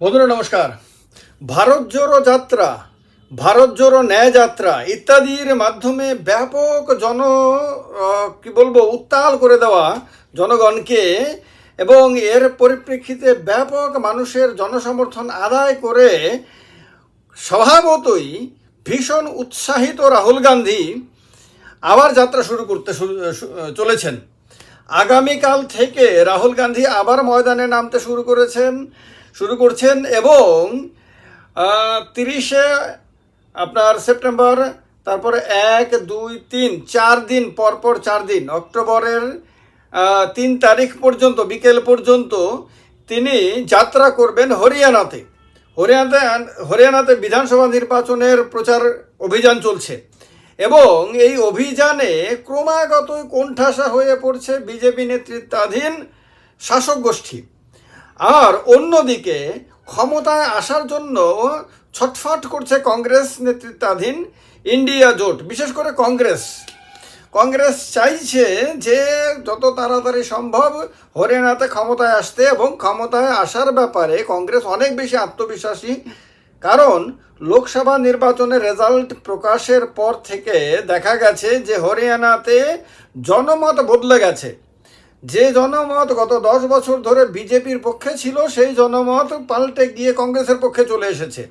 বন্ধুরা, নমস্কার। ভারত জোড়ো যাত্রা, ভারত জোড়ো ন্যায় যাত্রা ইত্যাদির মাধ্যমে ব্যাপক জন কি বলব, উত্তাল করে দেওয়া জনগণকে এবং এর পরিপ্রেক্ষিতে ব্যাপক মানুষের জনসমর্থন আদায় করে স্বভাবতই ভীষণ উৎসাহিত রাহুল গান্ধী আবার যাত্রা শুরু করতে চলেছেন। আগামীকাল থেকে রাহুল গান্ধী আবার ময়দানে নামতে শুরু করেছেন। শুরু করছেন এবং তিরিশে আপনার সেপ্টেম্বর, তারপরে এক, দুই, তিন, চার দিন, পরপর চার দিন, অক্টোবরের তিন তারিখ পর্যন্ত, বিকেল পর্যন্ত তিনি যাত্রা করবেন হরিয়ানাতে। হরিয়ানাতে হরিয়ানাতে বিধানসভা নির্বাচনের প্রচার অভিযান চলছে। এবং এই অভিযানে ক্রমাগত কোণঠাসা হয়ে পড়ছে বিজেপি নেতৃত্বাধীন শাসক গোষ্ঠী আর অন্যদিকে ক্ষমতায় আসার জন্য ছটফট করছে কংগ্রেস নেতৃত্বাধীন ইন্ডিয়া জোট, বিশেষ করে কংগ্রেস। কংগ্রেস চাইছে যে যত তাড়াতাড়ি সম্ভব হরিয়ানাতে ক্ষমতায় আসতে এবং ক্ষমতায় আসার ব্যাপারে কংগ্রেস অনেক বেশি আত্মবিশ্বাসী। কারণ লোকসভা নির্বাচনের রেজাল্ট প্রকাশের পর থেকে দেখা গেছে যে হরিয়ানাতে জনমত বদলে গেছে। যে জনমত গত দশ বছর ধরে বিজেপির পক্ষে ছিল, সেই জনমত পাল্টে গিয়ে কংগ্রেসের পক্ষে চলে এসেছে।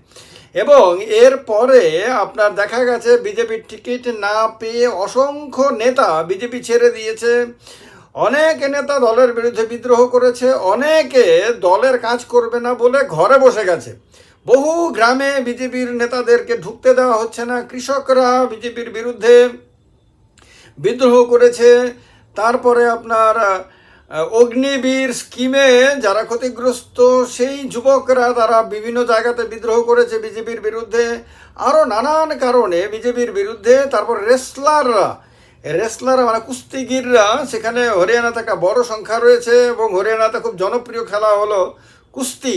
এবং এর পরে আপনার দেখা গেছে, বিজেপির টিকিট না পেয়ে অসংখ্য নেতা বিজেপি ছেড়ে দিয়েছে। অনেক নেতা দলের বিরুদ্ধে বিদ্রোহ করেছে, অনেকে দলের কাজ করবে না বলে ঘরে বসে গেছে। বহু গ্রামে বিজেপির নেতাদেরকে ঢুকতে দেওয়া হচ্ছে না, কৃষকরা বিজেপির বিরুদ্ধে বিদ্রোহ করেছে। তারপরে আপনার অগ্নিবীর স্কিমে যারা ক্ষতিগ্রস্ত, সেই যুবকরা তারা বিভিন্ন জায়গাতে বিদ্রোহ করেছে বিজেপির বিরুদ্ধে। আরও নানান কারণে বিজেপির বিরুদ্ধে, তারপর রেসলাররা রেসলার মানে কুস্তিগিররা, সেখানে হরিয়ানাতে একটা বড় সংখ্যা রয়েছে এবং হরিয়ানাতে খুব জনপ্রিয় খেলা হলো কুস্তি,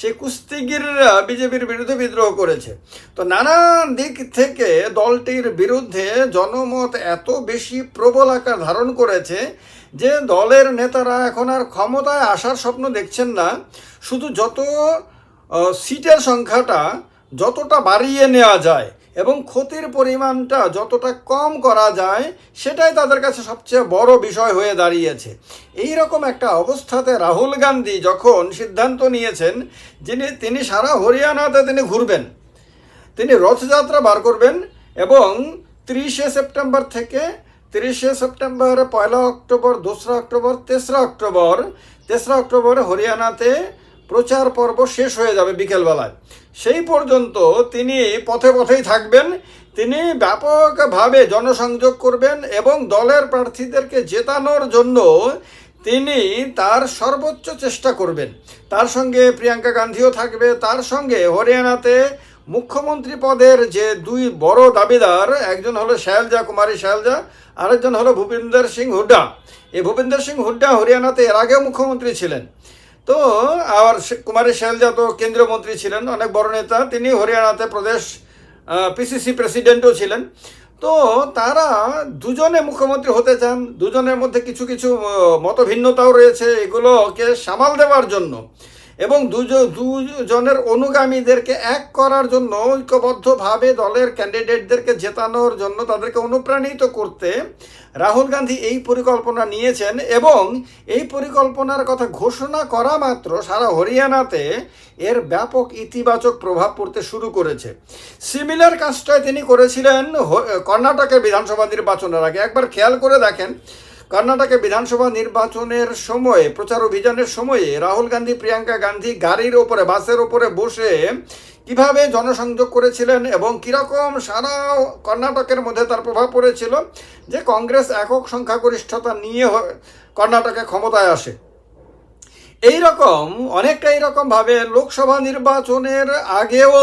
সেই কুস্তিগিররা বিজেপির বিরুদ্ধে বিদ্রোহ করেছে। তো নানা দিক থেকে দলটির বিরুদ্ধে জনমত এত বেশি প্রবল আকার ধারণ করেছে যে দলের নেতারা এখন আর ক্ষমতায় আসার স্বপ্ন দেখছেন না। শুধু যত সিটের সংখ্যাটা যতটা বাড়িয়ে নেওয়া যায় এবং ক্ষতির পরিমাণটা যতটা কম করা যায়, সেটাই তাদের কাছে সবচেয়ে বড় বিষয় হয়ে দাঁড়িয়েছে। এই রকম একটা অবস্থাতে রাহুল গান্ধী যখন সিদ্ধান্ত নিয়েছেন, যিনি, তিনি সারা হরিয়ানাতে তিনি ঘুরবেন। তিনি রথযাত্রা বার করবেন এবং তিরিশে সেপ্টেম্বর থেকে, তিরিশে সেপ্টেম্বর, পয়লা অক্টোবর, দোসরা অক্টোবর, তেসরা অক্টোবর তেসরা অক্টোবর হরিয়ানাতে প্রচার পর্ব শেষ হয়ে যাবে বিকেলবেলায়। সেই পর্যন্ত তিনি পথে পথেই থাকবেন। তিনি ব্যাপকভাবে জনসংযোগ করবেন এবং দলের প্রার্থীদেরকে জেতানোর জন্য তিনি তার সর্বোচ্চ চেষ্টা করবেন। তার সঙ্গে প্রিয়াঙ্কা গান্ধীও থাকবে। তার সঙ্গে হরিয়ানাতে মুখ্যমন্ত্রী পদের যে দুই বড় দাবিদার, একজন হলো শৈলজা কুমারী শৈলজা আরেকজন হলো ভূপিন্দর সিং হুড্ডা। এই ভূপিন্দর সিং হুড্ডা হরিয়ানাতে এর আগেও মুখ্যমন্ত্রী ছিলেন। তো আর কুমারী শৈলজা তো কেন্দ্রীয় মন্ত্রী ছিলেন, অনেক বড় নেতা, তিনি হরিয়ানাতে প্রদেশ পিসিসি প্রেসিডেন্টও ছিলেন। তো তারা দুজনে মুখ্যমন্ত্রী হতে চান, দুজনের মধ্যে কিছু কিছু মতভিন্নতাও রয়েছে, এগুলোকে সামাল দেওয়ার জন্য। এবং দুজ- দুজনের অনুগামীদেরকে এক করার জন্য ঐক্যবদ্ধভাবে দলের ক্যান্ডিডেটদেরকে জেতানোর জন্য তাদেরকে অনুপ্রাণিত করতে রাহুল গান্ধী এই পরিকল্পনা নিয়েছেন এবং এই পরিকল্পনার কথা ঘোষণা করা মাত্র সারা হরিয়ানাতে এর ব্যাপক ইতিবাচক প্রভাব পড়তে শুরু করেছে। সিমিলার কাজটাই তিনি করেছিলেন কর্ণাটকের বিধানসভা নির্বাচনের আগে। একবার খেয়াল করে দেখেন কর্ণাটকে বিধানসভা নির্বাচনের সময়ে, প্রচার অভিযানের সময়ে রাহুল গান্ধী, প্রিয়াঙ্কা গান্ধী গাড়ির ওপরে, বাসের ওপরে বসে কীভাবে জনসংযোগ করেছিলেন এবং কীরকম সারা কর্ণাটকের মধ্যে তার প্রভাব পড়েছিল যে কংগ্রেস একক সংখ্যাগরিষ্ঠতা নিয়ে কর্ণাটকে ক্ষমতায় আসে। এই রকম অনেকটা এইরকমভাবে লোকসভা নির্বাচনের আগেও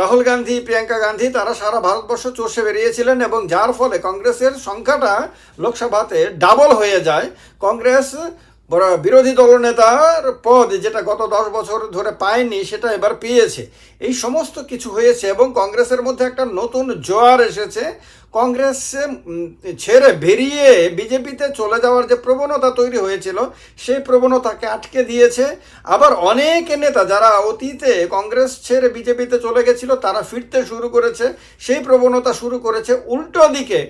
রাহুল গান্ধী, প্রিয়াঙ্কা গান্ধী, তারা সারা ভারতবর্ষ চষে বেরিয়েছিলেন এবং যার ফলে কংগ্রেসের সংখ্যাটা লোকসভাতে ডাবল হয়ে যায়। কংগ্রেস বিরোধী দলনেতার পদ যেটা গত দশ বছর ধরে পায়নি, সেটা এবার পেয়েছে। এই সমস্ত কিছু হয়েছে এবং কংগ্রেসের মধ্যে একটা নতুন জোয়ার এসেছে। কংগ্রেস ছেড়ে বেরিয়ে বিজেপিতে চলে যাওয়ার যে প্রবণতা তৈরি হয়েছিল, সেই প্রবণতাকে আটকে দিয়েছে। আবার অনেক নেতা যারা অতীতে কংগ্রেস ছেড়ে বিজেপিতে চলে গেছিল, তারা ফিরতে শুরু করেছে। সেই প্রবণতা শুরু করেছে উল্টো দিকে।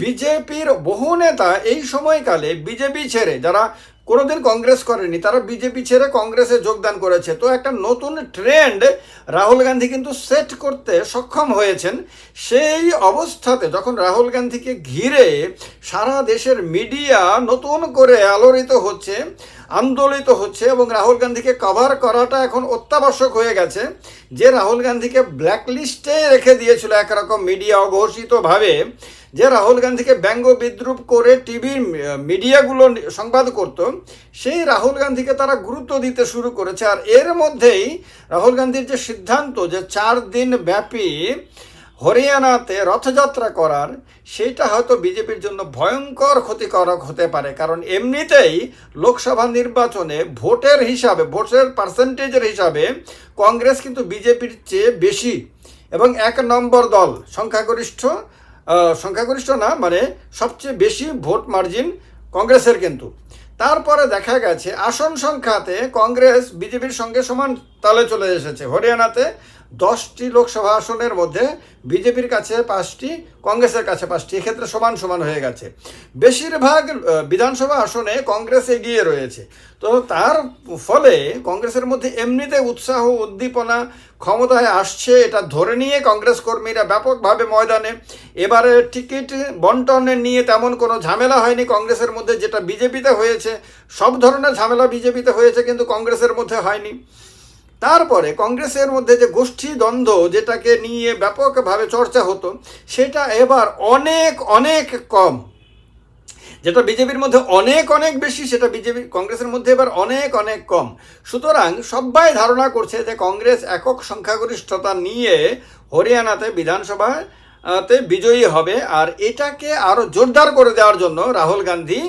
বিজেপির বহু নেতা এই সময়কালে বিজেপি ছেড়ে, যারা কোনোদিন কংগ্রেস করেনি, তারা বিজেপি ছেড়ে কংগ্রেসে যোগদান করেছে। তো একটা নতুন ট্রেন্ড রাহুল গান্ধী কিন্তু সেট করতে সক্ষম হয়েছেন। সেই অবস্থাতে যখন রাহুল গান্ধীকে ঘিরে সারা দেশের মিডিয়া নতুন করে আলোড়িত হচ্ছে আন্দোলিত হচ্ছে এবং রাহুল গান্ধীকে কভার করাটা এখন অত্যাবশ্যক হয়ে গেছে। যে রাহুল গান্ধীকে ব্ল্যাকলিস্টে রেখে দিয়েছিল একরকম মিডিয়া অঘোষিতভাবে, যে রাহুল গান্ধীকে ব্যঙ্গ বিদ্রুপ করে টিভির মিডিয়াগুলো সংবাদ করত, সেই রাহুল গান্ধীকে তারা গুরুত্ব দিতে শুরু করেছে। আর এর মধ্যেই রাহুল গান্ধীর যে সিদ্ধান্ত যে চার দিন ব্যাপী হরিয়ানাতে রথযাত্রা করার, সেটা হয়তো বিজেপির জন্য ভয়ঙ্কর ক্ষতিকারক হতে পারে। কারণ এমনিতেই লোকসভা নির্বাচনে ভোটের হিসাবে, ভোটের পার্সেন্টেজের হিসাবে কংগ্রেস কিন্তু বিজেপির চেয়ে বেশি। এবং এক নম্বর দল, সংখ্যাগরিষ্ঠ সংখ্যাগরিষ্ঠ না মানে সবচেয়ে বেশি ভোট মার্জিন কংগ্রেসের কিন্তু। তারপরে দেখা গেছে, আসন সংখ্যাতে কংগ্রেস বিজেপির সঙ্গে সমান তালে চলে এসেছে। হরিয়ানাতে দশটি লোকসভা আসনের মধ্যে বিজেপির কাছে পাঁচটি, কংগ্রেসের কাছে পাঁচটি, এক্ষেত্রে সমান সমান হয়ে গেছে। বেশিরভাগ বিধানসভা আসনে কংগ্রেস এগিয়ে রয়েছে। তো তার ফলে কংগ্রেসের মধ্যে এমনিতে উৎসাহ, উদ্দীপনা ক্ষমতায় আসছে, এটা ধরে নিয়ে কংগ্রেস কর্মীরা ব্যাপকভাবে ময়দানে। এবারে টিকিট বন্টনের নিয়ে তেমন কোনো ঝামেলা হয়নি কংগ্রেসের মধ্যে, যেটা বিজেপিতে হয়েছে। সব ধরনের ঝামেলা বিজেপিতে হয়েছে, কিন্তু কংগ্রেসের মধ্যে হয়নি। তারপরে কংগ্রেসের মধ্যে যে গোষ্ঠী দ্বন্দ্ব যেটাকে নিয়ে ব্যাপকভাবে চর্চা হতো সেটা এবার অনেক অনেক কম। যেটা বিজেপির মধ্যে অনেক অনেক বেশি সেটা বিজেপি কংগ্রেসের মধ্যে এবার অনেক অনেক কম। সুতরাং সবাই ধারণা করছে যে কংগ্রেস একক সংখ্যাগরিষ্ঠতা নিয়ে হরিয়ানাতে বিধানসভায় আহ, তে বিজয়ী হবে আর এটাকে আরও জোরদার করে দেওয়ার জন্য রাহুল গান্ধী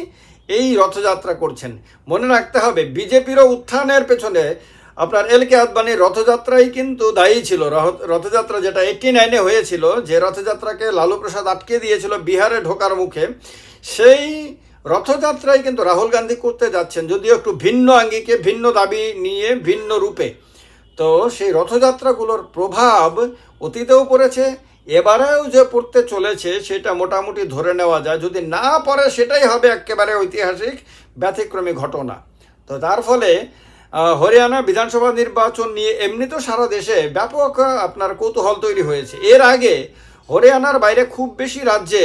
এই রথযাত্রা করছেন। মনে রাখতে হবে বিজেপিরও উত্থানের পেছনে আপনার এল কে আদবানির রথযাত্রাই কিন্তু দায়ী ছিল। রথ- রথযাত্রা যেটা এইটি নাইনে হয়েছিল, যে রথযাত্রাকে লালু প্রসাদ আটকে দিয়েছিল বিহারে ঢোকার মুখে, সেই রথযাত্রাই কিন্তু রাহুল গান্ধী করতে যাচ্ছেন, যদিও একটু ভিন্ন আঙ্গিকে, ভিন্ন দাবি নিয়ে, ভিন্ন রূপে। তো সেই রথযাত্রাগুলোর প্রভাব অতীতেও পড়েছে, এবারেও যে পড়তে চলেছে, সেটা মোটামুটি ধরে নেওয়া যায়। যদি না পড়ে, সেটাই হবে একেবারে ঐতিহাসিক ব্যতিক্রমী ঘটনা। তো তার ফলে হরিয়ানা বিধানসভা নির্বাচন নিয়ে এমনি তো সারা দেশে ব্যাপক আপনার কৌতূহল তৈরি হয়েছে। এর আগে হরিয়ানার বাইরে খুব বেশি রাজ্যে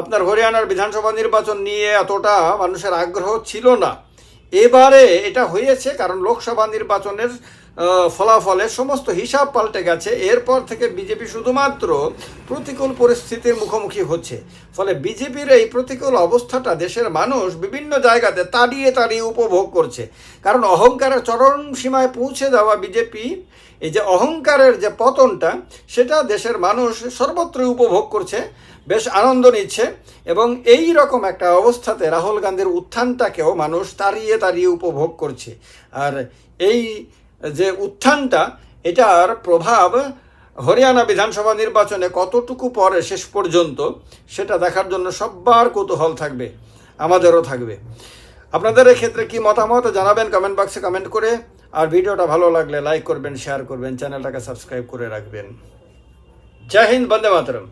আপনার হরিয়ানার বিধানসভা নির্বাচন নিয়ে এতটা মানুষের আগ্রহ ছিল না। এবারে এটা হয়েছে কারণ লোকসভা নির্বাচনের ফলাফলে সমস্ত হিসাব পাল্টে গেছে। এরপর থেকে বিজেপি শুধুমাত্র প্রতিকূল পরিস্থিতির মুখোমুখি হচ্ছে। ফলে বিজেপির এই প্রতিকূল অবস্থাটা দেশের মানুষ বিভিন্ন জায়গাতে তাড়িয়ে তাড়িয়ে উপভোগ করছে। কারণ অহংকারের চরম সীমায় পৌঁছে যাওয়া বিজেপি, এই যে অহংকারের যে পতনটা, সেটা দেশের মানুষ সর্বত্রই উপভোগ করছে, বেশ আনন্দ নিচ্ছে এবং এই রকম একটা অবস্থাতে রাহুল গান্ধীর উত্থানটাকেও মানুষ তাড়িয়ে তাড়িয়ে উপভোগ করছে। আর এই যে উত্থানটা, এটার প্রভাব হরিয়ানা বিধানসভা নির্বাচনে কতটুকু পরে শেষ পর্যন্ত, সেটা দেখার জন্য সব্বার কৌতূহল থাকবে, আমাদেরও থাকবে। আপনাদের এক্ষেত্রে কি মতামত জানাবেন কমেন্ট বক্সে কমেন্ট করে, আর ভিডিওটা ভালো লাগলে লাইক করবেন, শেয়ার করবেন, চ্যানেলটাকে সাবস্ক্রাইব করে রাখবেন। জয় হিন্দ, বন্দে মাতরম।